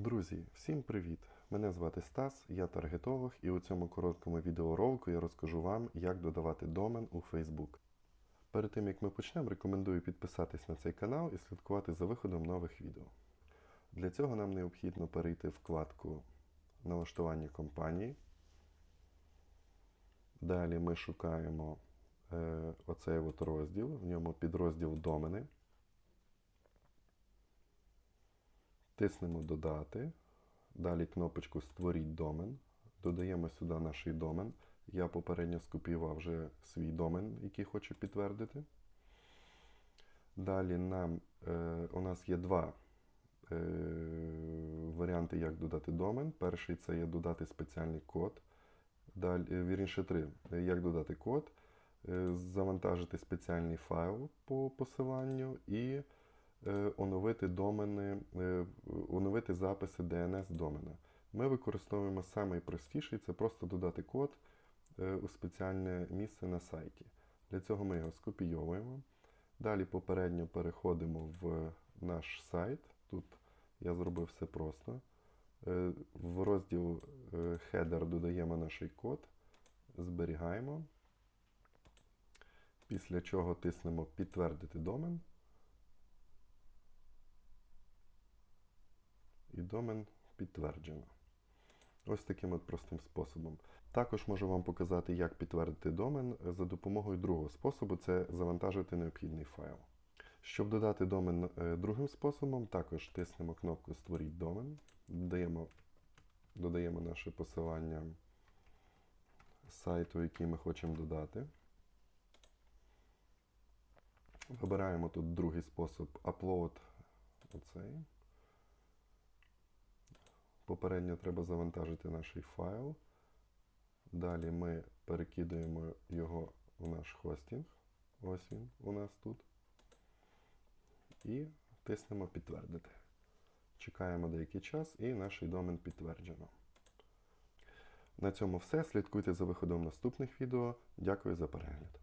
Друзі, всім привіт! Мене звати Стас, я таргетолог, і у цьому короткому відеоролику я розкажу вам, як додавати домен у Facebook. Перед тим як ми почнемо, рекомендую підписатись на цей канал і слідкувати за виходом нових відео. Для цього нам необхідно перейти в вкладку налаштування компанії. Далі ми шукаємо е, оцей от розділ, в ньому підрозділ домени. Тиснемо Додати. Далі кнопочку Створіть домен. Додаємо сюди наш домен. Я попередньо скопіював вже свій домен, який хочу підтвердити. Далі нам, е, у нас є два е, варіанти, як додати домен. Перший це є додати спеціальний код. Далі, е, вірніше три. Як додати код, е, завантажити спеціальний файл по посиланню і оновити домени, е, оновити записи DNS домена. Ми використовуємо найпростіший, це просто додати код е, у спеціальне місце на сайті. Для цього ми його скопійовуємо. Далі попередньо переходимо в наш сайт. Тут я зробив все просто. Е, В розділ е, Header додаємо наш код, зберігаємо. Після чого тиснемо Підтвердити домен. Домен підтверджено. Ось таким от простим способом. Також можу вам показати, як підтвердити домен за допомогою другого способу це завантажити необхідний файл. Щоб додати домен е, другим способом, також тиснемо кнопку Створіть домен, додаємо, додаємо наше посилання сайту, який ми хочемо додати. Вибираємо тут другий спосіб Upload. Оцей. Попередньо треба завантажити наш файл. Далі ми перекидуємо його в наш хостинг. Ось він у нас тут. І тиснемо підтвердити. Чекаємо деякий час і наш домен підтверджено. На цьому все. Слідкуйте за виходом наступних відео. Дякую за перегляд.